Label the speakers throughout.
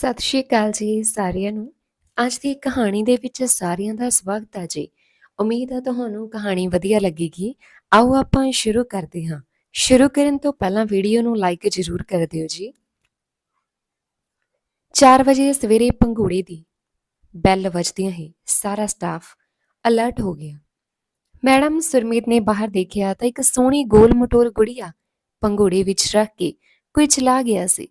Speaker 1: ਸਤਿ ਸ਼੍ਰੀ ਅਕਾਲ ਜੀ ਸਾਰਿਆਂ ਨੂੰ। ਅੱਜ ਦੀ ਕਹਾਣੀ ਦੇ ਵਿੱਚ ਸਾਰਿਆਂ ਦਾ ਸਵਾਗਤ ਹੈ ਜੀ। ਉਮੀਦ ਹੈ ਤੁਹਾਨੂੰ ਕਹਾਣੀ ਵਧੀਆ ਲੱਗੇਗੀ। ਆਓ ਆਪਾਂ ਸ਼ੁਰੂ ਕਰਦੇ ਹਾਂ। ਸ਼ੁਰੂ ਕਰਨ ਤੋਂ ਪਹਿਲਾਂ ਵੀਡੀਓ ਨੂੰ ਲਾਈਕ ਜ਼ਰੂਰ ਕਰ ਦਿਓ ਜੀ। 4 ਵਜੇ ਸਵੇਰੇ ਪੰਘੂੜੇ ਦੀ ਬੈਲ ਵੱਜਦਿਆਂ ਹੀ ਸਾਰਾ ਸਟਾਫ ਅਲਰਟ ਹੋ ਗਿਆ। ਮੈਡਮ ਸੁਰਮੀਤ ਨੇ ਬਾਹਰ ਦੇਖਿਆ ਤਾਂ ਇੱਕ ਸੋਹਣੀ ਗੋਲ ਮਟੋਲ ਗੁੜੀਆ ਪੰਘੂੜੇ ਵਿੱਚ ਰੱਖ ਕੇ ਕੋਈ ਚਲਾ ਗਿਆ ਸੀ।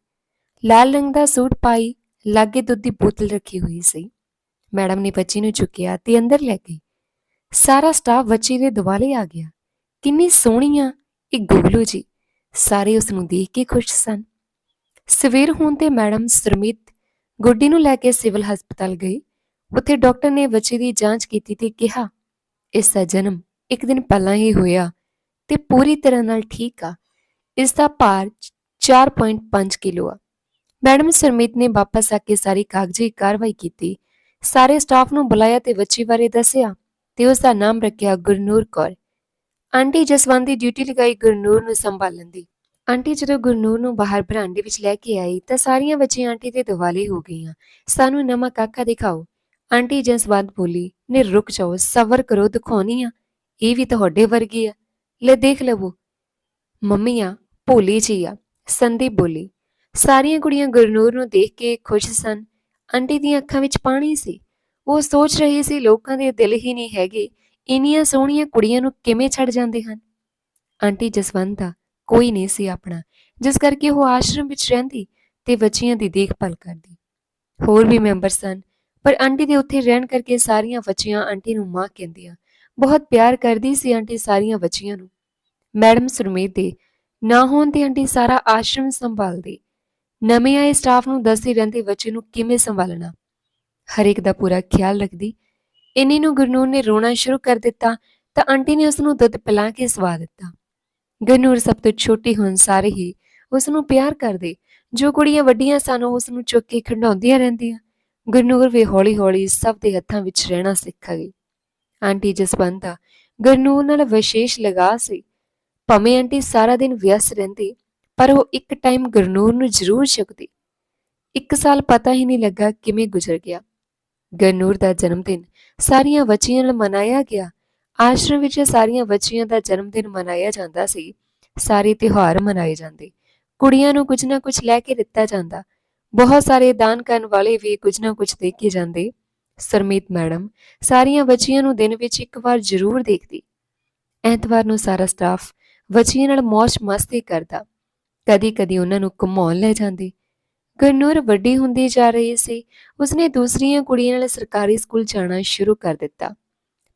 Speaker 1: ਲਾਲ ਰੰਗ ਦਾ ਸੂਟ ਪਾਈ, ਲਾਗੇ ਦੁੱਧ ਦੀ ਬੋਤਲ ਰੱਖੀ ਹੋਈ ਸੀ। ਮੈਡਮ ਨੇ ਬੱਚੀ ਨੂੰ ਚੁੱਕਿਆ ਤੇ ਅੰਦਰ ਲੈ ਗਈ। ਸਾਰਾ ਸਟਾਫ ਬੱਚੀ ਦੇ ਦੁਆਲੇ ਆ ਗਿਆ। ਕਿੰਨੀ ਸੋਹਣੀ ਆ ਇਹ ਗੋਗਲੂ ਜੀ। ਸਾਰੇ ਉਸ ਨੂੰ ਦੇਖ ਕੇ ਖੁਸ਼ ਸਨ। ਸਵੇਰ ਹੋਣ ਤੇ ਮੈਡਮ ਸਰਮਿਤ ਗੁੱਡੀ ਨੂੰ ਲੈ ਕੇ ਸਿਵਲ ਹਸਪਤਾਲ ਗਈ। ਉੱਥੇ ਡਾਕਟਰ ਨੇ ਬੱਚੇ ਦੀ ਜਾਂਚ ਕੀਤੀ ਤੇ ਕਿਹਾ, ਇਸ ਦਾ ਜਨਮ ਇੱਕ ਦਿਨ ਪਹਿਲਾਂ ਹੀ ਹੋਇਆ ਤੇ ਪੂਰੀ ਤਰ੍ਹਾਂ ਨਾਲ ਠੀਕ ਆ। ਇਸ ਦਾ ਭਾਰ 4.5 ਕਿਲੋ ਆ। ਮੈਡਮ ਸਰਮੀਤ ਨੇ ਵਾਪਸ ਆ ਕੇ ਸਾਰੀ ਕਾਗਜ਼ੀ ਕਾਰਵਾਈ ਕੀਤੀ। ਸਾਰੇ ਸਟਾਫ ਨੂੰ ਬੁਲਾਇਆ ਤੇ ਬੱਚੀ ਬਾਰੇ ਦੱਸਿਆ ਤੇ ਉਸ ਦਾ ਨਾਮ ਰੱਖਿਆ ਗੁਰਨੂਰ ਕੌਰ। ਆਂਟੀ ਜਸਵੰਤ ਦੀ ਡਿਊਟੀ ਲਗਾਈ ਗੁਰਨੂਰ ਨੂੰ ਸੰਭਾਲਣ ਦੀ। ਆਂਟੀ ਜਦੋਂ ਗੁਰਨੂਰ ਨੂੰ ਬਾਹਰ ਬਰਾਂਡੇ ਵਿੱਚ ਲੈ ਕੇ ਆਈ ਤਾਂ ਸਾਰੀਆਂ ਬੱਚੀਆਂ ਆਂਟੀ ਦੇ ਦਿਵਾਲੇ ਹੋ ਗਈਆਂ। ਸਾਨੂੰ ਨਵਾਂ ਕਾਕਾ ਦਿਖਾਓ। ਆਂਟੀ ਜਸਵੰਤ ਬੋਲੀ, ਨੇ, ਰੁਕ ਜਾਓ, ਸਬਰ ਕਰੋ, ਦਿਖਾਉਣੀ ਆ। ਇਹ ਵੀ ਤੁਹਾਡੇ ਵਰਗੀ ਆ। ਲੈ, ਦੇਖ ਲਵੋ। ਮੰਮੀ ਆ, ਭੋਲੀ ਜੀ ਆ। ਸੰਦੀਪ ਬੋਲੀ ਸਾਰੀਆਂ ਕੁੜੀਆਂ ਗੁਰਨੂਰ ਨੂੰ ਦੇਖ ਕੇ ਖੁਸ਼ ਸਨ। ਆਂਟੀ ਦੀਆਂ ਅੱਖਾਂ ਵਿੱਚ ਪਾਣੀ ਸੀ। ਉਹ ਸੋਚ ਰਹੀ ਸੀ, ਲੋਕਾਂ ਦੇ ਦਿਲ ਹੀ ਨਹੀਂ ਹੈਗੇ। ਇੰਨੀਆਂ ਸੋਹਣੀਆਂ ਕੁੜੀਆਂ ਨੂੰ ਕਿਵੇਂ ਛੱਡ ਜਾਂਦੇ ਹਨ? ਆਂਟੀ ਜਸਵੰਤ ਦਾ ਕੋਈ ਨਹੀਂ ਸੀ ਆਪਣਾ। ਜਿਸ ਕਰਕੇ ਉਹ ਆਸ਼ਰਮ ਵਿੱਚ ਰਹਿੰਦੀ ਤੇ ਬੱਚੀਆਂ ਦੀ ਦੇਖਭਾਲ ਕਰਦੀ। ਹੋਰ ਵੀ ਮੈਂਬਰ ਸਨ, ਪਰ ਆਂਟੀ ਦੇ ਉੱਥੇ ਰਹਿਣ ਕਰਕੇ ਸਾਰੀਆਂ ਬੱਚੀਆਂ ਆਂਟੀ ਨੂੰ ਮਾਂ ਕਹਿੰਦੀਆਂ। ਬਹੁਤ ਪਿਆਰ ਕਰਦੀ ਸੀ ਆਂਟੀ ਸਾਰੀਆਂ ਬੱਚੀਆਂ ਨੂੰ। ਮੈਡਮ ਸੁਰਮੇਤ ਦੇ ਨਾ ਹੋਣ ਤੇ ਆਂਟੀ ਸਾਰਾ ਆਸ਼ਰਮ ਸੰਭਾਲਦੀ। ਨਵੇਂ ਆਏ ਸਟਾਫ ਨੂੰ ਦੱਸਦੀ ਰਹਿੰਦੀ ਬੱਚੇ ਨੂੰ ਕਿਵੇਂ ਸੰਭਾਲਣਾ। ਹਰ ਦਾ ਪੂਰਾ ਖਿਆਲ ਰੱਖਦੀ। ਇੰਨੀ ਨੂੰ ਗੁਰਨੂਰ ਨੇ ਰੋਣਾ ਸ਼ੁਰੂ ਕਰ ਦਿੱਤਾ ਤਾਂ ਆਂਟੀ ਨੇ ਉਸ ਨੂੰ ਦੁੱਧ ਪਿਲਾ ਕੇ ਸਵਾ ਦਿੱਤਾ। ਗੁਰਨੂਰ ਸਭ ਤੋਂ ਛੋਟੀ ਹੋਣ ਸਾਰੇ ਹੀ ਉਸ ਨੂੰ ਪਿਆਰ ਕਰਦੇ। ਜੋ ਕੁੜੀਆਂ ਵੱਡੀਆਂ ਸਨ ਉਹ ਉਸ ਨੂੰ ਚੁੱਕ ਕੇ ਖੰਡਾਉਂਦੀਆਂ ਰਹਿੰਦੀਆਂ। ਗੁਰਨੂਰ ਵੀ ਹੌਲੀ-ਹੌਲੀ ਸਭ ਦੇ ਹੱਥਾਂ ਵਿੱਚ ਰਹਿਣਾ ਸਿੱਖ ਗਈ। ਆਂਟੀ ਜਸਵੰਤ ਦਾ ਗੁਰਨੂਰ ਨਾਲ ਵਿਸ਼ੇਸ਼ ਲਗਾ ਸੀ। ਭਾਵੇਂ ਆਂਟੀ ਸਾਰਾ ਦਿਨ ਵਿਅਸਤ ਰਹਿੰਦੀ ਪਰ ਉਹ ਇੱਕ ਟਾਈਮ ਗਰਨੂਰ ਨੂੰ ਜ਼ਰੂਰ ਚੁੱਕਦੀ ਇੱਕ ਸਾਲ ਪਤਾ ਹੀ ਨਹੀਂ ਲੱਗਾ ਕਿਵੇਂ ਗੁਜ਼ਰ ਗਿਆ। ਗਰਨੂਰ ਦਾ ਜਨਮ ਦਿਨ ਸਾਰੀਆਂ ਬੱਚੀਆਂ ਨਾਲ ਮਨਾਇਆ ਗਿਆ। ਆਸ਼ਰਮ ਵਿੱਚ ਸਾਰੀਆਂ ਬੱਚੀਆਂ ਦਾ ਜਨਮ ਦਿਨ ਮਨਾਇਆ ਜਾਂਦਾ ਸੀ। ਸਾਰੇ ਤਿਉਹਾਰ ਮਨਾਏ ਜਾਂਦੇ। ਕੁੜੀਆਂ ਨੂੰ ਕੁਝ ਨਾ ਕੁਝ ਲੈ ਕੇ ਦਿੱਤਾ ਜਾਂਦਾ। ਬਹੁਤ ਸਾਰੇ ਦਾਨ ਕਰਨ ਵਾਲੇ ਵੀ ਕੁਝ ਨਾ ਕੁਝ ਦੇ ਕੇ ਜਾਂਦੇ। ਸਰਮੀਤ ਮੈਡਮ ਸਾਰੀਆਂ ਬੱਚੀਆਂ ਨੂੰ ਦਿਨ ਵਿੱਚ ਇੱਕ ਵਾਰ ਜ਼ਰੂਰ ਦੇਖਦੀ। ਐਤਵਾਰ ਨੂੰ ਸਾਰਾ ਸਟਾਫ ਬੱਚੀਆਂ ਨਾਲ ਮੌਜ ਮਸਤੀ ਕਰਦਾ। ਕਦੀ-ਕਦੀ ਉਹਨਾਂ ਨੂੰ ਘੁਮਾਉਣ ਲੈ ਜਾਂਦੀ। ਗੁਰਨੂਰ ਵੱਡੀ ਹੁੰਦੀ ਜਾ ਰਹੀ ਸੀ। ਉਸਨੇ ਦੂਸਰੀਆਂ ਕੁੜੀਆਂ ਨਾਲ ਸਰਕਾਰੀ ਸਕੂਲ ਜਾਣਾ ਸ਼ੁਰੂ ਕਰ ਦਿੱਤਾ।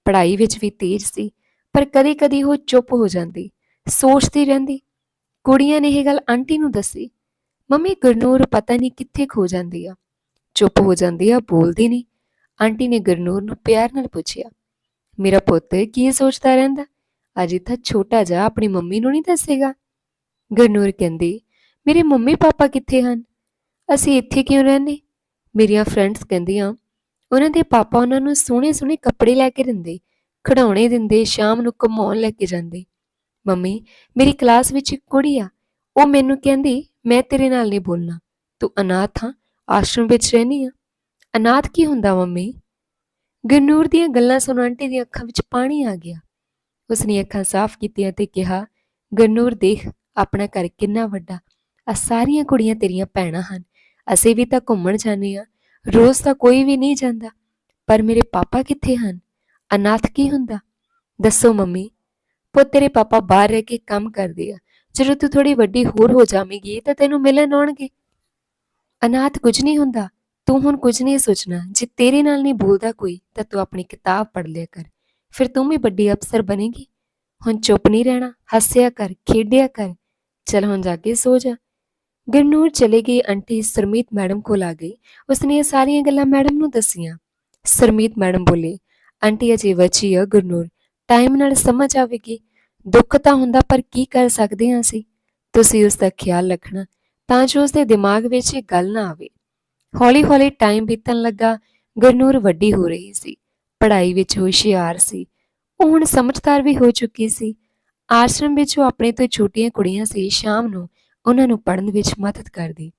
Speaker 1: ਪੜ੍ਹਾਈ ਵਿੱਚ ਵੀ ਤੇਜ਼ ਸੀ, ਪਰ ਕਦੀ-ਕਦੀ ਉਹ ਚੁੱਪ ਹੋ ਜਾਂਦੀ, ਸੋਚਦੀ ਰਹਿੰਦੀ। ਕੁੜੀਆਂ ਨੇ ਇਹ ਗੱਲ ਆਂਟੀ ਨੂੰ ਦੱਸੀ, ਮੰਮੀ, ਗੁਰਨੂਰ ਪਤਾ ਨਹੀਂ ਕਿੱਥੇ ਖੋ ਜਾਂਦੀ ਆ। ਚੁੱਪ ਹੋ ਜਾਂਦੀ ਆ, ਬੋਲਦੀ ਨਹੀਂ। ਆਂਟੀ ਨੇ ਗੁਰਨੂਰ ਨੂੰ ਪਿਆਰ ਨਾਲ ਪੁੱਛਿਆ, ਮੇਰਾ ਪੁੱਤ ਕੀ ਸੋਚਦਾ ਰਹਿੰਦਾ? ਅਜੇ ਤਾਂ ਛੋਟਾ ਜਿਹਾ ਆਪਣੀ ਮੰਮੀ ਨੂੰ ਨਹੀਂ ਦੱਸੇਗਾ? ਗਰਨੂਰ ਕਹਿੰਦੀ, ਮੇਰੇ ਮੰਮੀ ਪਾਪਾ ਕਿੱਥੇ ਹਨ? ਅਸੀਂ ਇੱਥੇ ਕਿਉਂ ਰਹਿੰਦੇ? ਮੇਰੀਆਂ ਫਰੈਂਡਸ ਕਹਿੰਦੀਆਂ, ਉਹਨਾਂ ਦੇ ਪਾਪਾ ਉਹਨਾਂ ਨੂੰ ਸੋਹਣੇ ਸੋਹਣੇ ਕੱਪੜੇ ਲੈ ਕੇ ਦਿੰਦੇ, ਖਿਡੌਣੇ ਦਿੰਦੇ, ਸ਼ਾਮ ਨੂੰ ਘੁਮਾਉਣ ਲੈ ਕੇ ਜਾਂਦੇ। ਮੰਮੀ, ਮੇਰੀ ਕਲਾਸ ਵਿੱਚ ਇੱਕ ਕੁੜੀ ਆ, ਉਹ ਮੈਨੂੰ ਕਹਿੰਦੀ, ਮੈਂ ਤੇਰੇ ਨਾਲ ਨਹੀਂ ਬੋਲਣਾ, ਤੂੰ ਅਨਾਥ ਹਾਂ, ਆਸ਼ਰਮ ਵਿੱਚ ਰਹਿਨੀ ਆ। ਅਨਾਥ ਕੀ ਹੁੰਦਾ ਮੰਮੀ? ਗਰਨੂਰ ਦੀਆਂ ਗੱਲਾਂ ਸੁਣ ਆਂਟੀ ਦੀਆਂ ਅੱਖਾਂ ਵਿੱਚ ਪਾਣੀ ਆ ਗਿਆ। ਉਸਨੇ ਅੱਖਾਂ ਸਾਫ਼ ਕੀਤੀਆਂ ਤੇ ਕਿਹਾ ਗਰਨੂਰ ਦੇਖ ਆਪਣਾ ਘਰ ਕਿੰਨਾ ਵੱਡਾ। ਆ ਸਾਰੀਆਂ ਕੁੜੀਆਂ ਤੇਰੀਆਂ ਭੈਣਾਂ ਹਨ। ਅਸੀਂ ਵੀ ਤਾਂ ਘੁੰਮਣ ਜਾਂਦੇ ਆ ਰੋਜ਼ ਤਾਂ ਕੋਈ ਵੀ ਨਹੀਂ ਜਾਂਦਾ। ਪਰ ਮੇਰੇ ਪਾਪਾ ਕਿੱਥੇ ਹਨ? ਅਨਾਥ ਕੀ ਹੁੰਦਾ? ਦੱਸੋ ਮੰਮੀ। ਪੁੱਤ, ਤੇਰੇ ਪਾਪਾ ਬਾਹਰ ਰਹਿ ਕੇ ਕੰਮ ਕਰਦੇ ਆ। ਜਦੋਂ ਤੂੰ ਥੋੜੀ ਵੱਡੀ ਹੋਰ ਹੋ ਜਾਵੇਂਗੀ ਤਾਂ ਤੈਨੂੰ ਮਿਲਣ ਆਉਣਗੇ। ਅਨਾਥ ਕੁਝ ਨਹੀਂ ਹੁੰਦਾ। ਤੂੰ ਹੁਣ ਕੁਝ ਨਹੀਂ ਸੋਚਣਾ। ਜੇ ਤੇਰੇ ਨਾਲ ਨਹੀਂ ਬੋਲਦਾ ਕੋਈ, ਤਾਂ ਤੂੰ ਆਪਣੀ ਕਿਤਾਬ ਪੜ੍ਹ ਲਿਆ ਕਰ। ਫਿਰ ਤੂੰ ਵੀ ਵੱਡੀ ਅਫਸਰ ਬਣੇਗੀ। ਹੁਣ ਚੁੱਪ ਨਹੀਂ ਰਹਿਣਾ। ਹੱਸਿਆ ਕਰ, ਖੇਡਿਆ ਕਰ। ਚਲ ਹੁਣ ਜਾ ਕੇ ਸੋ ਜਾ। ਗੁਰਨੂਰ ਚਲੇ ਗਈ ਆਂਟੀ ਸਰਮੀਤ ਮੈਡਮ ਕੋਲ ਆ ਗਈ। ਉਸਨੇ ਇਹ ਸਾਰੀਆਂ ਗੱਲਾਂ ਮੈਡਮ ਨੂੰ ਦੱਸੀਆਂ। ਸਰਮੀਤ ਮੈਡਮ ਬੋਲੇ, ਆਂਟੀ ਅਜੇ ਬੱਚੀ ਆ ਗੁਰਨੂਰ। ਟਾਈਮ ਨਾਲ ਸਮਝ ਆਵੇਗੀ। ਦੁੱਖ ਤਾਂ ਹੁੰਦਾ, ਪਰ ਕੀ ਕਰ ਸਕਦੇ ਹਾਂ ਅਸੀਂ? ਤੁਸੀਂ ਉਸ ਦਾ ਖਿਆਲ ਰੱਖਣਾ, ਤਾਂ ਜੋ ਉਸਦੇ ਦਿਮਾਗ ਵਿੱਚ ਇਹ ਗੱਲ ਨਾ ਆਵੇ। ਹੌਲੀ-ਹੌਲੀ ਟਾਈਮ ਬੀਤਣ ਲੱਗਾ। ਗੁਰਨੂਰ ਵੱਡੀ ਹੋ ਰਹੀ ਸੀ। ਪੜ੍ਹਾਈ ਵਿੱਚ ਹੁਸ਼ਿਆਰ ਸੀ। ਉਹ ਹੁਣ ਸਮਝਦਾਰ ਵੀ ਹੋ ਚੁੱਕੀ ਸੀ। ਆਸ਼ਰਮ ਵਿੱਚ ਉਹ ਆਪਣੇ ਤੋਂ ਛੋਟੀਆਂ ਕੁੜੀਆਂ ਸੀ, ਸ਼ਾਮ ਨੂੰ ਉਹਨਾਂ ਨੂੰ ਪੜ੍ਹਨ ਵਿੱਚ ਮਦਦ ਕਰਦੀ।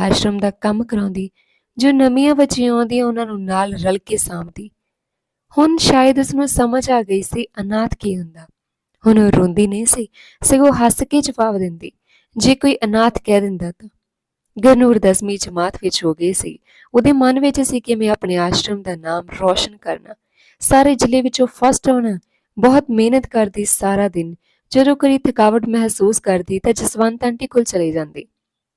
Speaker 1: ਆਸ਼ਰਮ ਦਾ ਕੰਮ ਕਰਾਉਂਦੀ, ਜੋ ਨਵੀਆਂ ਬੱਚੀਆਂ ਆਉਂਦੀਆਂ ਉਹਨਾਂ ਨੂੰ ਨਾਲ ਰਲ ਕੇ ਸਾਂਭਦੀ। ਹੁਣ ਸ਼ਾਇਦ ਉਸ ਨੂੰ ਸਮਝ ਆ ਗਈ ਸੀ ਅਨਾਥ ਕੀ ਹੁੰਦਾ। ਹੁਣ ਉਹ ਰੋਂਦੀ ਨਹੀਂ ਸੀ, ਸਗੋਂ ਹੱਸ ਕੇ ਜਵਾਬ ਦਿੰਦੀ, ਜੇ ਕੋਈ ਅਨਾਥ ਕਹਿ ਦਿੰਦਾ ਤਾਂ। ਗਨੂਰ ਦਸਵੀਂ ਜਮਾਤ ਵਿੱਚ ਹੋ ਗਈ ਸੀ। ਉਹਦੇ ਮਨ ਵਿੱਚ ਸੀ ਕਿ ਮੈਂ ਆਪਣੇ ਆਸ਼ਰਮ ਦਾ ਨਾਮ ਰੋਸ਼ਨ ਕਰਨਾ। ਸਾਰੇ ਜ਼ਿਲ੍ਹੇ ਵਿੱਚੋਂ ਫਸਟ ਹੋਣਾ ਬਹੁਤ ਮਿਹਨਤ ਕਰਦੀ ਸਾਰਾ ਦਿਨ। ਜਦੋਂ ਕੋਈ ਥਕਾਵਟ ਮਹਿਸੂਸ ਕਰਦੀ ਤਾਂ ਜਸਵੰਤ ਆਂਟੀ ਕੋਲ ਚਲੀ ਜਾਂਦੀ।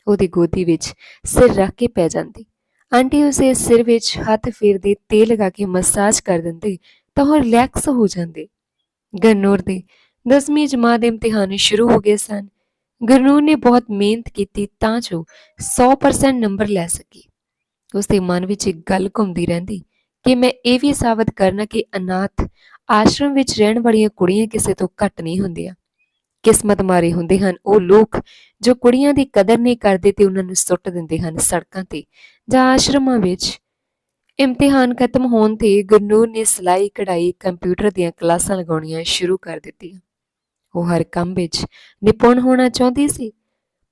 Speaker 1: ਉਹਦੀ ਗੋਦੀ ਵਿੱਚ ਸਿਰ ਰੱਖ ਕੇ ਪੈ ਜਾਂਦੀ। ਆਂਟੀ ਉਸੇ ਸਿਰ ਵਿੱਚ ਹੱਥ ਫੇਰਦੀ ਤੇਲ ਲਗਾ ਕੇ ਮਸਾਜ ਕਰ ਦਿੰਦੀ ਤਾਂ ਉਹ ਰਿਲੈਕਸ ਹੋ ਜਾਂਦੀ। ਗਨੂਰ ਦੇ 10ਵੀਂ ਜਮਾਤ ਦੇ ਇਮਤਿਹਾਨ ਸ਼ੁਰੂ ਹੋ ਗਏ ਸਨ। ਗਰਨੂਰ ਨੇ ਬਹੁਤ ਮਿਹਨਤ ਕੀਤੀ ਤਾਂ ਜੋ 100% ਨੰਬਰ ਲੈ ਸਕੇ। ਉਸ ਦੇ ਮਨ ਵਿੱਚ ਇੱਕ ਗੱਲ ਘੁੰਮਦੀ ਰਹਿੰਦੀ ਕਿ ਮੈਂ ਇਹ ਵੀ ਸਾਬਤ ਕਰਨਾ ਕਿ ਅਨਾਥ ਆਸ਼ਰਮ ਵਿੱਚ ਰਹਿਣ ਵਾਲੀਆਂ ਕੁੜੀਆਂ ਕਿਸੇ ਤੋਂ ਘੱਟ ਨਹੀਂ ਹੁੰਦੀਆਂ। ਕਿਸਮਤ ਮਾਰੇ ਹੁੰਦੇ ਹਨ ਉਹ ਲੋਕ ਜੋ ਕੁੜੀਆਂ ਦੀ ਕਦਰ ਨਹੀਂ ਕਰਦੇ ਤੇ ਉਹਨਾਂ ਨੂੰ ਸੁੱਟ ਦਿੰਦੇ ਹਨ ਸੜਕਾਂ ਤੇ ਜਾਂ ਆਸ਼ਰਮਾਂ ਵਿੱਚ। ਇਮਤਿਹਾਨ ਖਤਮ ਹੋਣ ਤੇ ਗੁਰਨੂਰ ਨੇ ਸਿਲਾਈ ਕਢਾਈ ਕੰਪਿਊਟਰ ਦੀਆਂ ਕਲਾਸਾਂ ਲਗਾਉਣੀਆਂ ਸ਼ੁਰੂ ਕਰ ਦਿੱਤੀਆਂ। ਉਹ ਹਰ ਕੰਮ ਵਿੱਚ ਨਿਪੁੰਨ ਹੋਣਾ ਚਾਹੁੰਦੀ ਸੀ।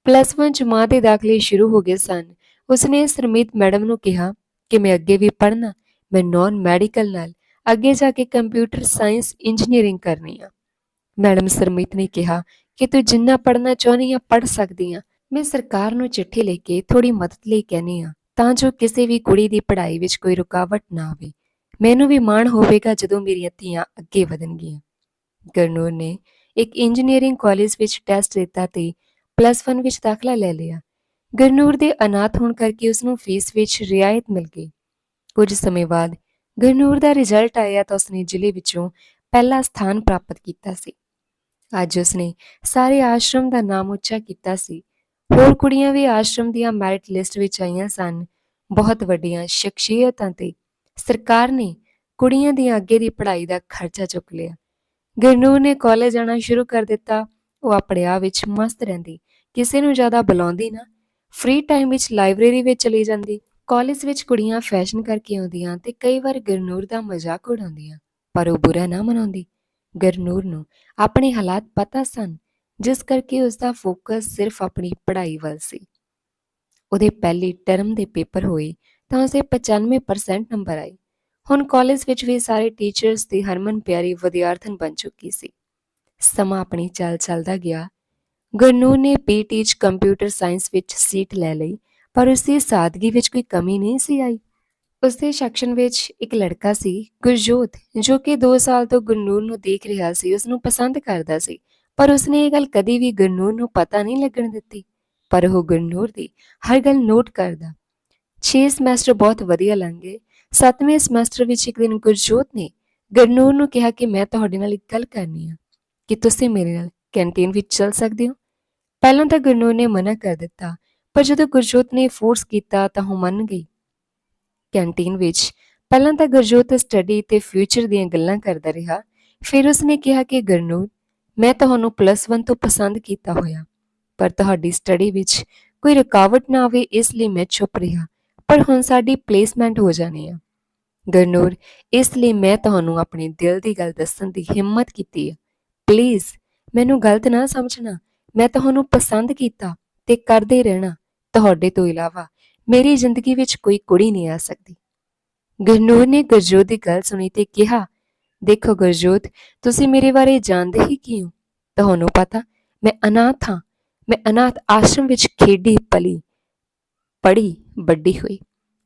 Speaker 1: ਪਲੱਸ 1 ਜਮਾਤ ਦੇ ਦਾਖਲੇ ਸ਼ੁਰੂ ਹੋ ਗਏ ਸਨ। ਉਸਨੇ ਸਰਮੀਤ ਮੈਡਮ ਨੂੰ ਕਿਹਾ ਕਿ ਮੈਂ ਅੱਗੇ ਵੀ ਪੜ੍ਹਨਾ, ਮੈਂ ਨਾਨ ਮੈਡੀਕਲ ਨਾਲ ਅੱਗੇ ਜਾ ਕੇ ਕੰਪਿਊਟਰ ਸਾਇੰਸ ਇੰਜੀਨੀਅਰਿੰਗ ਕਰਨੀ ਆ। ਮੈਡਮ ਸਰਮੀਤ ਨੇ ਕਿਹਾ ਕਿ ਤੂੰ ਜਿੰਨਾ ਪੜ੍ਹਨਾ ਚਾਹੁੰਦੀ ਆ, ਪੜ੍ਹ ਸਕਦੀ ਆ। ਮੈਂ ਸਰਕਾਰ ਨੂੰ ਚਿੱਠੀ ਲਿਖ ਕੇ ਥੋੜੀ ਮਦਦ ਲਈ ਕਹਿੰਦੀ ਆ, ਤਾਂ ਜੋ ਕਿਸੇ ਵੀ ਕੁੜੀ ਦੀ ਪੜ੍ਹਾਈ ਵਿੱਚ ਕੋਈ ਰੁਕਾਵਟ ਨਾ ਆਵੇ। ਮੈਨੂੰ ਵੀ ਮਾਣ ਹੋਵੇਗਾ ਜਦੋਂ ਮੇਰੀਆਂ ਧੀਆਂ ਅੱਗੇ ਵਧਣਗੀਆਂ। ਗਰਨੂਰ ਨੇ ਇੱਕ ਇੰਜੀਨੀਅਰਿੰਗ ਕਾਲਜ ਵਿੱਚ ਟੈਸਟ ਦਿੱਤਾ ਤੇ ਪਲੱਸ 1 ਵਿੱਚ ਦਾਖਲਾ ਲੈ ਲਿਆ। ਗਰਨੂਰ ਦੇ ਅਨਾਥ ਹੋਣ ਕਰਕੇ ਉਸ ਨੂੰ ਫੀਸ ਵਿੱਚ ਰਿਆਇਤ ਮਿਲ ਗਈ। ਕੁਝ ਸਮੇਂ ਬਾਅਦ ਗਰਨੂਰ ਦਾ ਰਿਜ਼ਲਟ ਆਇਆ ਤਾਂ ਉਸਨੇ ਜ਼ਿਲ੍ਹੇ ਵਿੱਚੋਂ ਪਹਿਲਾ ਸਥਾਨ ਪ੍ਰਾਪਤ ਕੀਤਾ ਸੀ। ਅੱਜ ਉਸਨੇ ਸਾਰੇ ਆਸ਼ਰਮ ਦਾ ਨਾਮ ਉੱਚਾ ਕੀਤਾ ਸੀ। ਹੋਰ ਕੁੜੀਆਂ ਵੀ ਆਸ਼ਰਮ ਦੀਆਂ ਮੈਰਿਟ ਲਿਸਟ ਵਿੱਚ ਆਈਆਂ ਸਨ। ਬਹੁਤ ਵੱਡੀਆਂ ਸ਼ਖਸੀਅਤਾਂ ਤੇ ਸਰਕਾਰ ਨੇ ਕੁੜੀਆਂ ਦੀਆਂ ਅੱਗੇ ਦੀ ਪੜ੍ਹਾਈ ਦਾ ਖਰਚਾ ਚੁੱਕ ਲਿਆ। ਗਰਨੂਰ ਨੇ ਕਾਲਜ ਜਾਣਾ ਸ਼ੁਰੂ ਕਰ ਦਿੱਤਾ। ਉਹ ਆਪਣੇ ਆਪ ਵਿੱਚ ਮਸਤ ਰਹਿੰਦੀ। ਕਿਸੇ ਨੂੰ ਜ਼ਿਆਦਾ ਬੁਲਾਉਂਦੀ ਨਾ। ਫ੍ਰੀ ਟਾਈਮ ਵਿੱਚ ਲਾਇਬ੍ਰੇਰੀ ਵਿੱਚ ਚਲੀ ਜਾਂਦੀ। ਕਾਲਜ ਵਿੱਚ ਕੁੜੀਆਂ ਫੈਸ਼ਨ ਕਰਕੇ ਆਉਂਦੀਆਂ ਤੇ ਕਈ ਵਾਰ ਗਰਨੂਰ ਦਾ ਮਜ਼ਾਕ ਉਡਾਉਂਦੀਆਂ, ਪਰ ਉਹ ਬੁਰਾ ਨਾ ਮਨਾਉਂਦੀ। ਗਰਨੂਰ ਨੂੰ ਆਪਣੇ ਹਾਲਾਤ ਪਤਾ ਸਨ, ਜਿਸ ਕਰਕੇ ਉਸ ਦਾ ਫੋਕਸ ਸਿਰਫ ਆਪਣੀ ਪੜ੍ਹਾਈ ਵੱਲ ਸੀ। ਉਹਦੇ ਪਹਿਲੀ ਟਰਮ ਦੇ ਪੇਪਰ ਹੋਏ ਤਾਂ ਉਸੇ 95% ਨੰਬਰ ਆਏ ਹੁਣ ਕਾਲਜ ਵਿੱਚ ਵੀ ਸਾਰੇ ਟੀਚਰਸ ਦੀ ਹਰਮਨ ਪਿਆਰੀ ਵਿਦਿਆਰਥਣ ਬਣ ਚੁੱਕੀ ਸੀ। ਸਮਾਂ ਆਪਣੀ ਚਾਲ ਚੱਲਦਾ ਗਿਆ। ਗਰਨੂਰ ਨੇ ਪੀਟੀ ਚ ਕੰਪਿਊਟਰ ਸਾਇੰਸ ਵਿੱਚ ਸੀਟ ਲੈ ਲਈ ਪਰ ਉਸ ਦੀ ਸਾਦਗੀ ਵਿੱਚ ਕੋਈ ਕਮੀ ਨਹੀਂ ਸੀ ਆਈ। ਉਸ ਦੇ ਸੈਕਸ਼ਨ ਵਿੱਚ ਇੱਕ ਲੜਕਾ ਸੀ, ਗੁਰਜੋਤ, ਜੋ ਕਿ 2 ਸਾਲ ਤੋਂ ਗੁਰਨੂਰ ਨੂੰ ਦੇਖ ਰਿਹਾ ਸੀ ਉਸ ਨੂੰ ਪਸੰਦ ਕਰਦਾ ਸੀ, ਪਰ ਉਸਨੇ ਇਹ ਗੱਲ ਕਦੀ ਵੀ ਗੁਰਨੂਰ ਨੂੰ ਪਤਾ ਨਹੀਂ ਲੱਗਣ ਦਿੱਤੀ। ਪਰ ਉਹ ਗੁਰਨੂਰ ਦੀ ਹਰ ਗੱਲ ਨੋਟ ਕਰਦਾ। 6 ਸਮੈਸਟਰ ਬਹੁਤ ਵਧੀਆ ਲੰਘੇ। 7ਵੇਂ ਸਮੈਸਟਰ ਵਿੱਚ ਇੱਕ ਦਿਨ ਗੁਰਜੋਤ ਨੇ ਗੁਰਨੂਰ ਨੂੰ ਕਿਹਾ ਕਿ ਮੈਂ ਤੁਹਾਡੇ ਨਾਲ ਇੱਕ ਗੱਲ ਕਰਨੀ ਆ। ਕਿ ਤੁਸੀਂ ਮੇਰੇ ਨਾਲ ਕੈਂਟੀਨ ਵਿੱਚ ਚੱਲ ਸਕਦੇ ਹੋ? ਪਹਿਲਾਂ ਤਾਂ ਗੁਰਨੂਰ ਨੇ ਮਨਾ ਕਰ ਦਿੱਤਾ। ਪਰ ਜਦੋਂ ਗੁਰਜੋਤ ਨੇ ਫੋਰਸ ਕੀਤਾ ਤਾਂ ਉਹ ਮੰਨ ਗਈ। ਕੈਂਟੀਨ ਵਿੱਚ ਪਹਿਲਾਂ ਤਾਂ ਗੁਰਜੋਤ ਸਟੱਡੀ ਤੇ ਫਿਊਚਰ ਦੀਆਂ ਗੱਲਾਂ ਕਰਦਾ ਰਿਹਾ। ਫਿਰ ਉਸਨੇ ਕਿਹਾ ਕਿ, ਗਰਨੂਰ, ਮੈਂ ਤੁਹਾਨੂੰ ਪਲੱਸ 1 ਤੋਂ ਪਸੰਦ ਕੀਤਾ ਹੋਇਆ, ਪਰ ਤੁਹਾਡੀ ਸਟੱਡੀ ਵਿੱਚ ਕੋਈ ਰੁਕਾਵਟ ਨਾ ਆਵੇ, ਇਸ ਲਈ ਮੈਂ ਚੁੱਪ ਰਿਹਾ। ਪਰ ਹੁਣ ਸਾਡੀ ਪਲੇਸਮੈਂਟ ਹੋ ਜਾਣੀ ਆ। ਗਰਨੂਰ, ਇਸ ਲਈ ਮੈਂ ਤੁਹਾਨੂੰ ਆਪਣੇ ਦਿਲ ਦੀ ਗੱਲ ਦੱਸਣ ਦੀ ਹਿੰਮਤ ਕੀਤੀ ਹੈ ਪਲੀਜ਼ ਮੈਨੂੰ ਗਲਤ ਨਾ ਸਮਝਣਾ। ਮੈਂ ਤੁਹਾਨੂੰ ਪਸੰਦ ਕੀਤਾ ਤੇ ਕਰਦੇ ਰਹਿਣਾ। ਤੁਹਾਡੇ ਤੋਂ ਇਲਾਵਾ ਮੇਰੀ ਜ਼ਿੰਦਗੀ ਵਿੱਚ ਕੋਈ ਕੁੜੀ ਨਹੀਂ ਆ ਸਕਦੀ। ਗਰਨੂਰ ਨੇ ਗੁਰਜੋਤ ਦੀ ਗੱਲ ਸੁਣੀ ਤੇ ਕਿਹਾ, ਦੇਖੋ ਗੁਰਜੋਤ, ਤੁਸੀਂ ਮੇਰੇ ਬਾਰੇ ਜਾਣਦੇ ਹੀ ਕੀ ਹੋ ਤੁਹਾਨੂੰ ਪਤਾ, ਮੈਂ ਅਨਾਥ ਹਾਂ। ਮੈਂ ਅਨਾਥ ਆਸ਼ਰਮ ਵਿੱਚ ਖੇਡੀ, ਪਲੀ ਪੜੀ ਵੱਡੀ ਹੋਈ।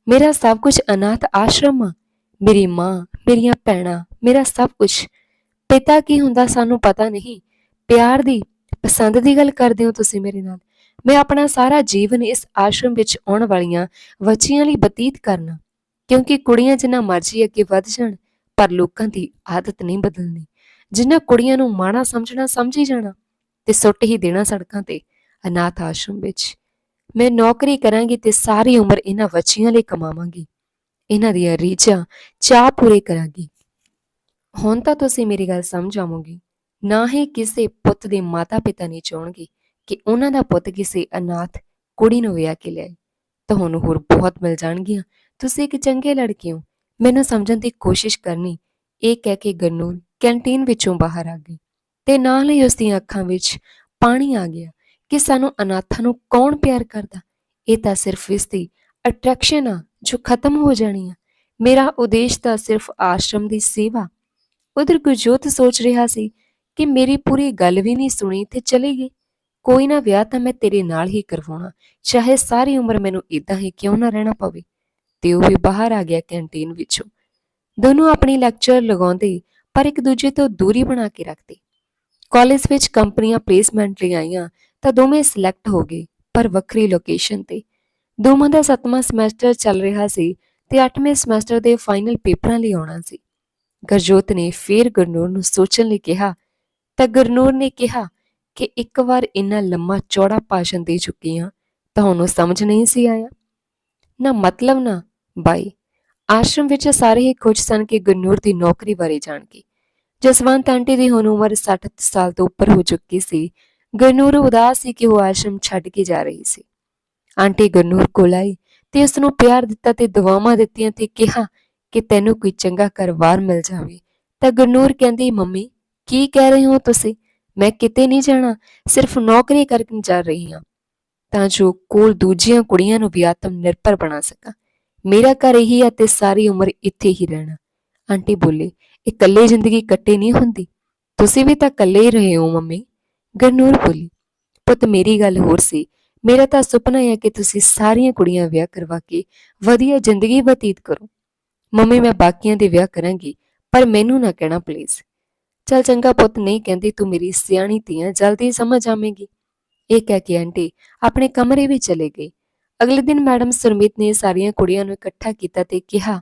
Speaker 1: ਮੇਰਾ ਸਭ ਕੁਝ ਅਨਾਥ ਆਸ਼ਰਮ ਆ। ਮੇਰੀ ਮਾਂ, ਮੇਰੀਆਂ ਭੈਣਾਂ, ਮੇਰਾ ਸਭ ਕੁਝ। ਪਿਤਾ ਕੀ ਹੁੰਦਾ ਸਾਨੂੰ ਪਤਾ ਨਹੀਂ। ਪਿਆਰ ਦੀ, ਪਸੰਦ ਦੀ ਗੱਲ ਕਰਦੇ ਹੋ ਤੁਸੀਂ ਮੇਰੇ ਨਾਲ। ਮੈਂ ਆਪਣਾ ਸਾਰਾ ਜੀਵਨ ਇਸ ਆਸ਼ਰਮ ਵਿੱਚ ਆਉਣ ਵਾਲੀਆਂ ਬੱਚੀਆਂ ਲਈ ਬਤੀਤ ਕਰਨਾ, ਕਿਉਂਕਿ ਕੁੜੀਆਂ ਜਿੰਨਾ ਮਰਜ਼ੀ ਅੱਗੇ ਵੱਧ ਜਾਣ, ਪਰ ਲੋਕਾਂ ਦੀ ਆਦਤ ਨਹੀਂ ਬਦਲਣੀ। ਜਿਨ੍ਹਾਂ ਕੁੜੀਆਂ ਨੂੰ ਮਾੜਾ ਸਮਝਣਾ, ਸਮਝੀ ਜਾਣਾ ਤੇ ਸੁੱਟ ਹੀ ਦੇਣਾ ਸੜਕਾਂ ਤੇ ਅਨਾਥ ਆਸ਼ਰਮ ਵਿੱਚ। ਮੈਂ ਨੌਕਰੀ ਕਰਾਂਗੀ ਤੇ ਸਾਰੀ ਉਮਰ ਇਹਨਾਂ ਬੱਚੀਆਂ ਲਈ ਕਮਾਵਾਂਗੀ। ਇਹਨਾਂ ਦੀਆਂ ਰੀਝਾਂ ਚਾਹ ਪੂਰੇ ਕਰਾਂਗੀ। ਹੁਣ ਤਾਂ ਤੁਸੀਂ ਮੇਰੀ ਗੱਲ ਸਮਝ ਆਵੋਗੇ। ਨਾ ਹੀ ਕਿਸੇ ਪੁੱਤ ਦੇ ਮਾਤਾ-ਪਿਤਾ ਨਹੀਂ ਚਾਹਣਗੇ। ਕਿ ਉਹਨਾਂ ਦਾ ਪੁੱਤ ਕਿਸੇ ਅਨਾਥ ਕੁੜੀ ਨੂੰ ਵਿਆਹ ਕੇ ਲਿਆਏ ਤੁਹਾਨੂੰ ਹੋਰ ਬਹੁਤ ਮਿਲ ਜਾਣਗੀਆਂ। ਤੁਸੀਂ ਇੱਕ ਚੰਗੇ ਲੜਕੇ ਹੋ। ਮੈਨੂੰ ਸਮਝਣ ਦੀ ਕੋਸ਼ਿਸ਼ ਕਰਨੀ। ਇਹ ਕਹਿ ਕੇ ਗਰਨੂਰ ਕੈਂਟੀਨ ਵਿੱਚੋਂ ਬਾਹਰ ਆ ਗਈ ਤੇ ਨਾਲ ਹੀ ਉਸ ਦੀਆਂ ਅੱਖਾਂ ਵਿੱਚ ਪਾਣੀ ਆ ਗਿਆ ਕਿ ਸਾਨੂੰ ਅਨਾਥਾਂ ਨੂੰ ਕੌਣ ਪਿਆਰ ਕਰਦਾ? ਇਹ ਤਾਂ ਸਿਰਫ ਇਸ ਦੀ ਅਟਰੈਕਸ਼ਨ ਆ ਜੋ ਖਤਮ ਹੋ ਜਾਣੀ ਆ। ਮੇਰਾ ਉਦੇਸ਼ ਤਾਂ ਸਿਰਫ ਆਸ਼ਰਮ ਦੀ ਸੇਵਾ। ਉਧਰ ਗੁਰਜੋਤ ਸੋਚ ਰਿਹਾ ਸੀ ਕਿ ਮੇਰੀ ਪੂਰੀ ਗੱਲ ਵੀ ਨਹੀਂ ਸੁਣੀ ਤੇ ਚਲੀ ਗਈ ਕੋਈ ਨਾ ਵਿਆਹ ਤਾਂ ਮੈਂ ਤੇਰੇ ਨਾਲ ਹੀ ਕਰਵਾਉਣਾ, ਚਾਹੇ ਸਾਰੀ ਉਮਰ ਮੈਨੂੰ ਇਦਾਂ ਹੀ ਕਿਉਂ ਨਾ ਰਹਿਣਾ ਪਵੇ। ਤੇ ਉਹ ਵੀ ਬਾਹਰ ਆ ਗਿਆ ਕੈਂਟੀਨ ਵਿੱਚੋਂ। ਦੋਨੋਂ ਆਪਣੀ ਲੈਕਚਰ ਲਗਾਉਂਦੇ, ਪਰ ਇੱਕ ਦੂਜੇ ਤੋਂ ਦੂਰੀ ਬਣਾ ਕੇ ਰੱਖਦੇ। ਕਾਲਜ ਵਿੱਚ ਕੰਪਨੀਆਂ ਪਲੇਸਮੈਂਟ ਲਈ ਆਈਆਂ, ਤਾਂ ਦੋਵੇਂ ਸਿਲੈਕਟ ਹੋ ਗਏ, ਪਰ ਵੱਖਰੀ ਲੋਕੇਸ਼ਨ ਤੇ। ਦੋਵਾਂ ਦਾ ਸੱਤਵਾਂ ਸਮੈਸਟਰ ਚੱਲ ਰਿਹਾ ਸੀ ਤੇ 8ਵੇਂ ਸਮੈਸਟਰ ਦੇ ਫਾਈਨਲ ਪੇਪਰਾਂ ਲਈ ਆਉਣਾ ਸੀ। ਗਰਜੋਤ ਨੇ ਫੇਰ ਗੁਰਨੂਰ ਨੂੰ ਸੋਚਣ ਲਈ ਕਿਹਾ, ਤਾਂ ਗੁਰਨੂਰ ਨੇ ਕਿਹਾ ਕਿ ਇੱਕ ਵਾਰ ਇੰਨਾ ਲੰਮਾ ਚੌੜਾ ਭਾਸ਼ਣ ਦੇ ਚੁੱਕੀ ਹਾਂ, ਤਾਂ ਉਹਨੂੰ ਸਮਝ ਨਹੀਂ ਸੀ ਆਇਆ। ਨਾ ਮਤਲਬ ਨਾ ਬਾਈ। ਆਸ਼ਰਮ ਵਿੱਚ ਸਾਰੇ ਹੀ ਖੁਸ਼ ਸਨ ਕਿ ਗੁਰਨੂਰ ਦੀ ਨੌਕਰੀ ਬਾਰੇ ਜਾਣ ਕੇ। ਜਸਵੰਤ ਆਂਟੀ ਦੀ ਹੁਣ ਉਮਰ 60 ਸਾਲ ਤੋਂ ਉੱਪਰ ਹੋ ਚੁੱਕੀ ਸੀ। ਗੁਰਨੂਰ ਉਦਾਸ ਸੀ ਕਿ ਉਹ ਆਸ਼ਰਮ ਛੱਡ ਕੇ ਜਾ ਰਹੀ ਸੀ। ਆਂਟੀ ਗੁਰਨੂਰ ਕੋਲ ਆਈ ਤੇ ਉਸ ਨੂੰ ਪਿਆਰ ਦਿੱਤਾ ਤੇ ਦੁਆਵਾਂ ਦਿੱਤੀਆਂ ਤੇ ਕਿਹਾ ਕਿ ਤੈਨੂੰ ਕੋਈ ਚੰਗਾ ਘਰਵਾਰ ਮਿਲ ਜਾਵੇ। ਤਾਂ ਗੁਰਨੂਰ ਕਹਿੰਦੀ, ਮੰਮੀ, ਕੀ ਕਹਿ ਰਹੇ ਹੋ ਤੁਸੀਂ? ਮੈਂ ਕਿਤੇ ਨਹੀਂ ਜਾਣਾ, ਸਿਰਫ ਨੌਕਰੀ ਕਰਕੇ ਜਾ ਰਹੀ ਹਾਂ, ਤਾਂ ਜੋ ਕੋਲ ਦੂਜੀਆਂ ਕੁੜੀਆਂ ਨੂੰ ਵੀ ਆਤਮ ਨਿਰਭਰ ਬਣਾ ਸਕਾਂ। ਮੇਰਾ ਘਰ ਇਹੀ ਹੈ ਤੇ ਸਾਰੀ ਉਮਰ ਇੱਥੇ ਹੀ ਰਹਿਣਾ। ਆਂਟੀ ਬੋਲੀ ਇਕੱਲੇ ਜ਼ਿੰਦਗੀ ਕੱਟੇ ਨਹੀਂ ਹੁੰਦੀ। ਤੁਸੀਂ ਵੀ ਤਾਂ ਇਕੱਲੇ ਹੀ ਰਹੇ ਹੋ, ਮੰਮੀ। ਗਰਨੂਰ ਬੋਲੀ, ਪੁੱਤ ਮੇਰੀ ਗੱਲ ਹੋਰ ਸੀ। ਮੇਰਾ ਤਾਂ ਸੁਪਨਾ ਹੈ ਕਿ ਤੁਸੀਂ ਸਾਰੀਆਂ ਕੁੜੀਆਂ ਵਿਆਹ ਕਰਵਾ ਕੇ ਵਧੀਆ ਜ਼ਿੰਦਗੀ ਬਤੀਤ ਕਰੋ। ਮੰਮੀ, ਮੈਂ ਬਾਕੀਆਂ ਦੇ ਵਿਆਹ ਕਰਾਂਗੀ, ਪਰ ਮੈਨੂੰ ਨਾ ਕਹਿਣਾ ਪਲੀਜ਼ ਚਲ ਚੰਗਾ ਪੁੱਤ, ਨਹੀਂ ਕਹਿੰਦੀ ਤੂੰ ਮੇਰੀ ਸਿਆਣੀ ਧੀਆਂ ਜਲਦੀ ਸਮਝ ਆਵੇਂਗੀ। ਇਹ ਕਹਿ ਕੇ ਆਂਟੀ ਆਪਣੇ ਕਮਰੇ ਵਿੱਚ ਚਲੇ ਗਈ। ਅਗਲੇ ਦਿਨ ਮੈਡਮ ਸੁਰਮੀਤ ਨੇ ਸਾਰੀਆਂ ਕੁੜੀਆਂ ਨੂੰ ਇਕੱਠਾ ਕੀਤਾ ਤੇ ਕਿਹਾ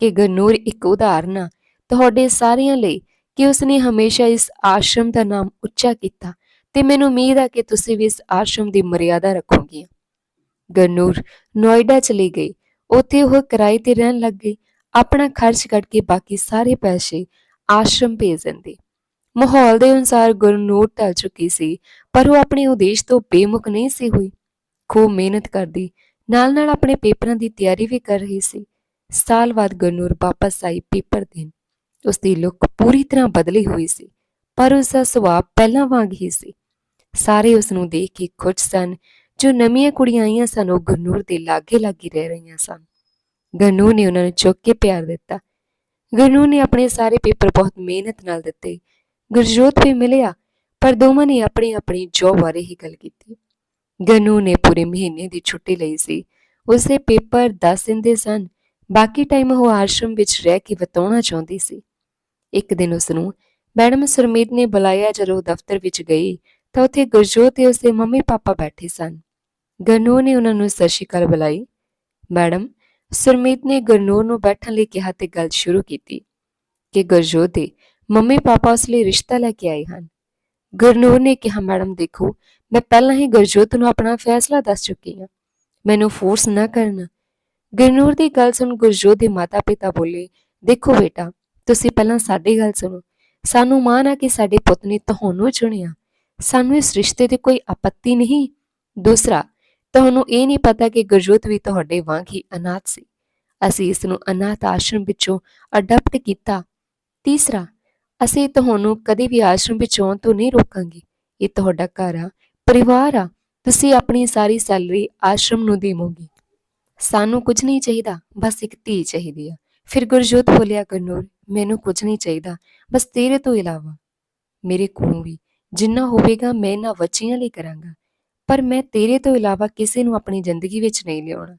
Speaker 1: ਕਿ ਗਨੂਰ ਇੱਕ ਉਦਾਹਰਨ ਆ, ਤੁਹਾਡੇ ਸਾਰਿਆਂ ਲਈ ਕਿ ਉਸਨੇ ਹਮੇਸ਼ਾ ਇਸ ਆਸ਼ਰਮ ਦਾ ਨਾਮ ਉੱਚਾ ਕੀਤਾ ਤੇ ਮੈਨੂੰ ਉਮੀਦ ਆ ਕਿ ਤੁਸੀਂ ਵੀ ਇਸ ਆਸ਼ਰਮ ਦੀ ਮਰਿਆਦਾ ਰੱਖੋਗੇ ਗਨੂਰ ਨੋਇਡਾ ਚਲੀ ਗਈ। ਉੱਥੇ ਉਹ ਕਿਰਾਏ ਤੇ ਰਹਿਣ ਲੱਗ ਗਈ। ਆਪਣਾ ਖਰਚ ਕੱਢ ਕੇ ਬਾਕੀ ਸਾਰੇ ਪੈਸੇ ਆਸ਼ਰਮ ਭੇਜ ਦਿੰਦੀ ਮਾਹੌਲ ਦੇ ਅਨੁਸਾਰ ਗੁਰਨੂਰ ਢਲ ਚੁੱਕੀ ਸੀ, ਪਰ ਉਹ ਆਪਣੇ ਉਦੇਸ਼ ਤੋਂ ਬੇਮੁਖ ਨਹੀਂ ਸੀ ਹੋਈ। ਖੂਬ ਮਿਹਨਤ ਕਰਦੀ ਨਾਲ ਨਾਲ ਆਪਣੇ ਪੇਪਰਾਂ ਦੀ ਤਿਆਰੀ ਵੀ ਕਰ ਰਹੀ ਸੀ। ਸਾਲ ਬਾਅਦ ਗੁਰਨੂਰ ਵਾਪਸ ਆਈ ਪੇਪਰ ਦੇਣ। ਉਸ ਦੀ ਲੁੱਕ ਪੂਰੀ ਤਰ੍ਹਾਂ ਬਦਲੀ ਹੋਈ ਸੀ, ਪਰ ਉਸ ਦਾ ਸੁਭਾਅ ਪਹਿਲਾਂ ਵਾਂਗ ਹੀ ਸੀ। ਸਾਰੇ ਉਸ ਨੂੰ ਦੇਖ ਕੇ ਖੁਸ਼ ਸਨ, ਜੋ ਨਵੀਆਂ ਕੁੜੀਆਂ ਆਈਆਂ ਸਨ, ਉਹ ਗੁਰਨੂਰ ਦੇ ਲਾਗੇ ਲਾਗੇ ਰਹਿ ਰਹੀਆਂ ਸਨ। ਗੁਰਨੂਰ ਨੇ ਉਹਨਾਂ ਨੂੰ ਚੁੱਕ ਕੇ ਪਿਆਰ ਦਿੱਤਾ। ਗੁਰਨੂਰ ਨੇ ਆਪਣੇ ਸਾਰੇ ਪੇਪਰ ਬਹੁਤ ਮਿਹਨਤ ਨਾਲ ਦਿੱਤੇ। ਗੁਰਜੋਤ ਵੀ ਮਿਲਿਆ, ਪਰ ਦੋਵਾਂ ਨੇ ਆਪਣੀ ਆਪਣੀ ਜੋਬ ਬਾਰੇ ਹੀ ਗੱਲ ਕੀਤੀ। ਗਨੂ ਨੇ ਪੂਰੇ ਮਹੀਨੇ ਦੀ ਛੁੱਟੀ ਲਈ ਸੀ। ਉਸਦੇ ਪੇਪਰ 10 ਦਿਨ ਦੇ ਸਨ। ਬਾਕੀ ਟਾਈਮ ਉਹ ਆਸ਼ਰਮ ਵਿੱਚ ਰਹਿ ਕੇ ਬਿਤਾਉਣਾ ਚਾਹੁੰਦੀ ਸੀ। ਇੱਕ ਦਿਨ ਉਸ ਨੂੰ ਮੈਡਮ ਸੁਰਮੀਤ ਨੇ ਬੁਲਾਇਆ, ਜਦੋਂ ਦਫ਼ਤਰ ਵਿੱਚ ਗਈ, ਤਾਂ ਉੱਥੇ ਗੁਰਜੋਤ ਤੇ ਉਸਦੇ ਮੰਮੀ ਪਾਪਾ ਬੈਠੇ ਸਨ। ਗਨੂ ਨੇ ਉਹਨਾਂ ਨੂੰ ਸਤਿ ਸ਼੍ਰੀ ਅਕਾਲ ਬੁਲਾਈ। ਮੈਡਮ ਸੁਰਮੀਤ ਨੇ ਗੁਰਨੂਰ ਨੂੰ ਬੈਠਣ ਲਈ ਕਿਹਾ ਤੇ ਗੱਲ ਸ਼ੁਰੂ ਕੀਤੀ ਕਿ, ਗੁਰਜੋਤ ਦੇ ਮੰਮੀ ਪਾਪਾ ਉਸ ਲਈ ਰਿਸ਼ਤਾ ਲੈ ਕੇ ਆਏ ਹਨ। ਗੁਰਨੂਰ ਨੇ ਕਿਹਾ, ਮੈਡਮ, ਦੇਖੋ, ਮੈਂ ਪਹਿਲਾਂ ਹੀ ਗੁਰਜੋਤ ਨੂੰ ਆਪਣਾ ਫੈਸਲਾ ਦੱਸ ਚੁੱਕੀ ਹਾਂ। ਮੈਨੂੰ ਫੋਰਸ ਨਾ ਕਰਨਾ। ਗੁਰਨੂਰ ਦੀ ਗੱਲ ਸੁਣ ਗੁਰਜੋਤ ਦੇ ਮਾਤਾ-ਪਿਤਾ ਬੋਲੇ, ਦੇਖੋ ਬੇਟਾ, ਤੁਸੀਂ ਪਹਿਲਾਂ ਸਾਡੀ ਗੱਲ ਸੁਣੋ। ਸਾਨੂੰ ਮਾਣ ਆ ਕਿ ਸਾਡੇ ਪੁੱਤ ਨੇ ਤੁਹਾਨੂੰ ਚੁਣਿਆ। ਸਾਨੂੰ ਇਸ ਰਿਸ਼ਤੇ ਤੇ ਕੋਈ ਆਪੱਤੀ ਨਹੀਂ। ਦੂਸਰਾ ਤੁਹਾਨੂੰ ਇਹ ਨਹੀਂ ਪਤਾ ਕਿ ਗੁਰਜੋਤ ਵੀ ਤੁਹਾਡੇ ਵਾਂਗ ਹੀ ਅਨਾਥ ਸੀ। ਅਸੀਂ ਇਸ ਨੂੰ ਅਨਾਥ ਆਸ਼ਰਮ ਵਿੱਚੋਂ ਅਡਾਪਟ ਕੀਤਾ। ਤੀਸਰਾ, ਅਸੀਂ ਤੁਹਾਨੂੰ ਕਦੇ ਵੀ ਆਸ਼ਰਮ ਵਿੱਚ ਆਉਣ ਤੋਂ ਨਹੀਂ ਰੋਕਾਂਗੇ। ਇਹ ਤੁਹਾਡਾ ਘਰ ਆ, ਪਰਿਵਾਰ ਆ, ਤੁਸੀਂ ਆਪਣੀ ਸਾਰੀ ਸੈਲਰੀ ਆਸ਼ਰਮ ਨੂੰ ਦੇਵੋਗੇ। ਸਾਨੂੰ ਕੁਝ ਨਹੀਂ ਚਾਹੀਦਾ, ਬਸ ਇੱਕ ਧੀ ਚਾਹੀਦੀ ਆ। ਫਿਰ ਗੁਰਜੋਤ ਬੋਲਿਆ, ਗੁਰਨੂਰ, ਮੈਨੂੰ ਕੁਝ ਨਹੀਂ ਚਾਹੀਦਾ, ਬਸ ਤੇਰੇ ਤੋਂ ਇਲਾਵਾ ਮੇਰੇ ਕੋਲੋਂ ਵੀ ਜਿੰਨਾ ਹੋਵੇਗਾ ਮੈਂ ਇਹਨਾਂ ਬੱਚੀਆਂ ਲਈ ਕਰਾਂਗਾ। ਪਰ ਮੈਂ ਤੇਰੇ ਤੋਂ ਇਲਾਵਾ ਕਿਸੇ ਨੂੰ ਆਪਣੀ ਜ਼ਿੰਦਗੀ ਵਿੱਚ ਨਹੀਂ ਲਿਆਉਣਾ।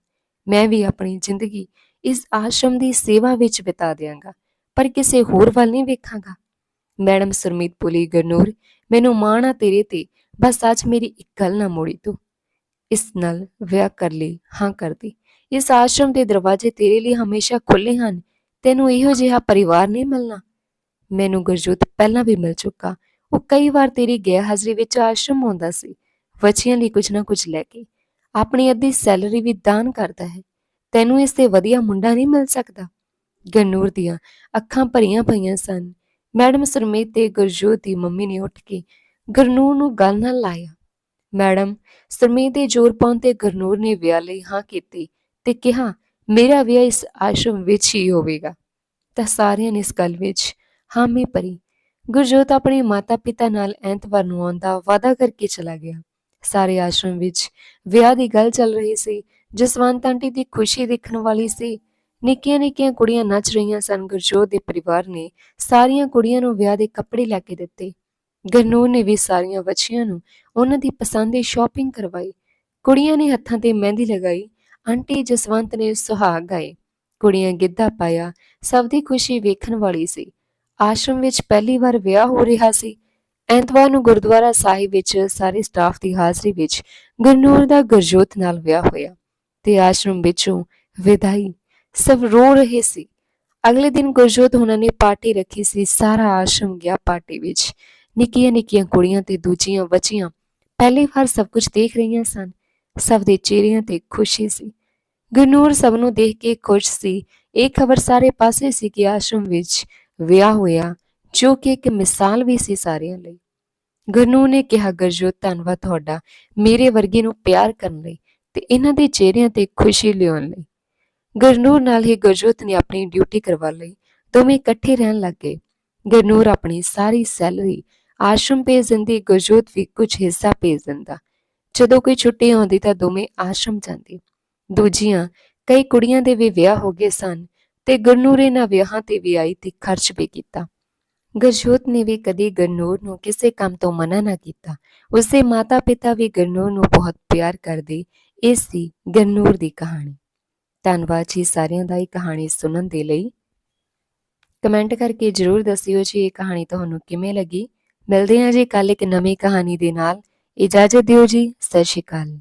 Speaker 1: ਮੈਂ ਵੀ ਆਪਣੀ ਜ਼ਿੰਦਗੀ ਇਸ ਆਸ਼ਰਮ ਦੀ ਸੇਵਾ ਵਿੱਚ ਬਿਤਾ ਦਿਆਂਗਾ, ਪਰ ਕਿਸੇ ਹੋਰ ਵੱਲ ਨਹੀਂ ਵੇਖਾਂਗਾ। ਮੈਡਮ ਸੁਰਮੀਤ ਬੋਲੀ ਗਰਨੂਰ, ਮੈਨੂੰ ਮਾਣ ਆ ਤੇਰੇ ਤੇ, ਬਸ ਅੱਜ ਮੇਰੀ ਇੱਕ ਗੱਲ ਨਾ ਮੋੜੀ ਤੂੰ। ਇਸ ਨਾਲ ਵਿਆਹ ਕਰ ਲਈ, ਹਾਂ ਕਰਦੀ। ਇਸ ਆਸ਼ਰਮ ਦੇ ਦਰਵਾਜ਼ੇ ਤੇਰੇ ਲਈ ਹਮੇਸ਼ਾ ਖੁੱਲੇ ਹਨ। ਤੈਨੂੰ ਇਹੋ ਜਿਹਾ ਪਰਿਵਾਰ ਨਹੀਂ ਮਿਲਣਾ। ਮੈਨੂੰ ਗੁਰਜੋਤ ਪਹਿਲਾਂ ਵੀ ਮਿਲ ਚੁੱਕਾ। ਉਹ ਕਈ ਵਾਰ ਤੇਰੀ ਗੈਰ ਹਾਜ਼ਰੀ ਵਿੱਚ ਆਸ਼ਰਮ ਆਉਂਦਾ ਸੀ। ਬੱਚਿਆਂ ਲਈ ਕੁਝ ਨਾ ਕੁਝ ਲੈ ਕੇ ਆਪਣੀ ਅੱਧੀ ਸੈਲਰੀ ਵੀ ਦਾਨ ਕਰਦਾ ਹੈ। ਤੈਨੂੰ ਇਸ ਤੇ ਵਧੀਆ ਮੁੰਡਾ ਨਹੀਂ ਮਿਲ ਸਕਦਾ? ਗਨੂਰ ਦੀਆਂ ਅੱਖਾਂ ਭਰੀਆਂ ਪਈਆਂ ਸਨ। ਮੈਡਮ ਸਰਮੇਤ ਤੇ ਗੁਰਜੋਤ ਦੀ ਮੰਮੀ ਨੇ ਉੱਠ ਕੇ ਗਰਨੂਰ ਨੂੰ ਗੱਲ ਨਾਲ ਲਾਇਆ। ਮੈਡਮ, ਸਰਮੇਤ ਦੇ ਜ਼ੋਰ ਪਾਉਣ ਤੇ ਗਰਨੂਰ ਨੇ ਵਿਆਹ ਲਈ ਹਾਂ ਕੀਤੀ ਤੇ ਕਿਹਾ, ਮੇਰਾ ਵਿਆਹ ਇਸ ਆਸ਼ਰਮ ਵਿੱਚ ਹੀ ਹੋਵੇਗਾ। ਤਾਂ ਸਾਰਿਆਂ ਨੇ ਇਸ ਗੱਲ ਵਿੱਚ ਹਾਮੀ ਭਰੀ। ਗੁਰਜੋਤ ਆਪਣੇ ਮਾਤਾ-ਪਿਤਾ ਨਾਲ ਐਤਵਾਰ ਨੂੰ ਆਉਣ ਦਾ ਵਾਅਦਾ ਕਰਕੇ ਚਲਾ ਗਿਆ। ਸਾਰੇ ਆਸ਼ਰਮ ਵਿੱਚ। ਵਿਆਹ ਦੀ ਗੱਲ ਚੱਲ ਰਹੀ ਸੀ, ਜਸਵੰਤ ਆਂਟੀ ਦੀ ਖੁਸ਼ੀ ਦੇਖਣ ਵਾਲੀ ਸੀ। ਨਿੱਕੀਆਂ ਨਿੱਕੀਆਂ ਕੁੜੀਆਂ ਨੱਚ ਰਹੀਆਂ ਸਨ। ਗੁਰਜੋਤ ਦੇ ਪਰਿਵਾਰ ਨੇ ਸਾਰੀਆਂ ਕੁੜੀਆਂ ਨੂੰ ਵਿਆਹ ਦੇ ਕੱਪੜੇ ਲੈ ਕੇ ਦਿੱਤੇ। ਗਰਨੂਰ ਨੇ ਵੀ ਸਾਰੀਆਂ ਬੱਚੀਆਂ ਨੂੰ ਉਹਨਾਂ ਦੀ ਪਸੰਦ ਦੀ ਸ਼ਾਪਿੰਗ ਕਰਵਾਈ। ਕੁੜੀਆਂ ਨੇ ਹੱਥਾਂ ਤੇ ਮਹਿੰਦੀ ਲਗਾਈ। ਆਂਟੀ ਜਸਵੰਤ ਨੇ ਸੁਹਾਗ ਗਾਏ। ਕੁੜੀਆਂ ਗਿੱਧਾ ਪਾਇਆ। ਸਭ ਦੀ ਖੁਸ਼ੀ ਵੇਖਣ ਵਾਲੀ ਸੀ। ਆਸ਼ਰਮ ਵਿੱਚ ਪਹਿਲੀ ਵਾਰ ਵਿਆਹ ਹੋ ਰਿਹਾ ਸੀ। ਐਤਵਾਰ ਨੂੰ ਗੁਰਦੁਆਰਾ ਸਾਹਿਬ ਵਿੱਚ ਸਾਰੇ ਸਟਾਫ ਦੀ ਹਾਜ਼ਰੀ ਵਿੱਚ ਗੁਰਨੂਰ ਦਾ ਗੁਰਜੋਤ ਨਾਲ ਵਿਆਹ ਹੋਇਆ ਤੇ ਆਸ਼ਰਮ ਵਿੱਚੋਂ ਵਿਦਾਈ ਸਭ ਰੋ ਰਹੇ ਸੀ। ਅਗਲੇ ਦਿਨ ਗੁਰਜੋਤ ਉਹਨਾਂ ਨੇ ਪਾਰਟੀ ਰੱਖੀ ਸੀ ਸਾਰਾ ਆਸ਼ਰਮ ਗਿਆ ਪਾਰਟੀ ਵਿੱਚ। ਨਿੱਕੀਆਂ ਨਿੱਕੀਆਂ ਕੁੜੀਆਂ ਤੇ ਦੂਜੀਆਂ ਬੱਚੀਆਂ ਪਹਿਲੀ ਵਾਰ ਸਭ ਕੁਝ ਦੇਖ ਰਹੀਆਂ ਸਨ। ਸਭ ਦੇ ਚਿਹਰਿਆਂ ਤੇ ਖੁਸ਼ੀ ਸੀ। ਗੁਰਨੂਰ ਸਭ ਨੂੰ ਦੇਖ ਕੇ ਖੁਸ਼ ਸੀ। ਇਹ ਖਬਰ ਸਾਰੇ ਪਾਸੇ ਸੀ ਕਿ ਆਸ਼ਰਮ ਵਿੱਚ ਵਿਆਹ ਹੋਇਆ, ਜੋ ਕਿ ਇੱਕ ਮਿਸਾਲ ਵੀ ਸੀ ਸਾਰਿਆਂ ਲਈ। ਗੁਰਨੂਰ ਨੇ ਕਿਹਾ ਗੁਰਜੋਤ ਧੰਨਵਾਦ ਤੁਹਾਡਾ। ਮੇਰੇ ਵਰਗੇ ਨੂੰ ਪਿਆਰ ਕਰਨ ਲਈ ਤੇ ਇਹਨਾਂ ਦੇ ਚਿਹਰਿਆਂ ਤੇ ਖੁਸ਼ੀ ਲਿਆਉਣ ਲਈ। ਗੁਰਨੂਰ ਨਾਲ ਹੀ ਗੁਰਜੋਤ ਨੇ ਆਪਣੀ ਡਿਊਟੀ ਕਰਵਾ ਲਈ। ਦੋਵੇਂ ਇਕੱਠੇ ਰਹਿਣ ਲੱਗ ਗਏ। ਗੁਰਨੂਰ ਆਪਣੀ ਸਾਰੀ ਸੈਲਰੀ ਆਸ਼ਰਮ ਭੇਜ ਦਿੰਦੀ ਗੁਰਜੋਤ ਵੀ ਕੁਝ ਹਿੱਸਾ ਭੇਜ ਦਿੰਦਾ ਜਦੋਂ ਕੋਈ ਛੁੱਟੀ ਆਉਂਦੀ ਤਾਂ ਦੋਵੇਂ ਆਸ਼ਰਮ ਜਾਂਦੇ। ਦੂਜੀਆਂ ਕਈ ਕੁੜੀਆਂ ਦੇ ਵੀ ਵਿਆਹ ਹੋ ਗਏ ਸਨ ਤੇ ਗੁਰਨੂਰ ਇਹਨਾਂ ਵਿਆਹਾਂ ਤੇ ਵੀ ਆਈ ਤੇ ਖਰਚ ਵੀ ਕੀਤਾ। ਗੁਰਜੋਤ ਨੇ ਵੀ ਕਦੀ ਗੁਰਨੂਰ ਨੂੰ ਕਿਸੇ ਕੰਮ ਤੋਂ ਮਨਾ ਨਾ ਕੀਤਾ। ਉਸਦੇ ਮਾਤਾ-ਪਿਤਾ ਵੀ ਗੁਰਨੂਰ ਨੂੰ ਬਹੁਤ ਪਿਆਰ ਕਰਦੇ, ਇਹ ਸੀ ਗੁਰਨੂਰ ਦੀ ਕਹਾਣੀ। ਧੰਨਵਾਦ ਜੀ ਸਾਰਿਆਂ ਦਾ ਇਹ ਕਹਾਣੀ ਸੁਣਨ ਦੇ ਲਈ। ਕਮੈਂਟ ਕਰਕੇ ਜਰੂਰ ਦੱਸਿਓ ਜੀ ਇਹ ਕਹਾਣੀ ਤੁਹਾਨੂੰ ਕਿਵੇਂ ਲੱਗੀ। ਮਿਲਦੇ ਹਾਂ ਜੀ ਕੱਲ ਇੱਕ ਨਵੀਂ ਕਹਾਣੀ ਦੇ ਨਾਲ। ਇਜਾਜ਼ਤ ਦਿਓ ਜੀ, ਸਤਿ ਸ਼੍ਰੀ ਅਕਾਲ।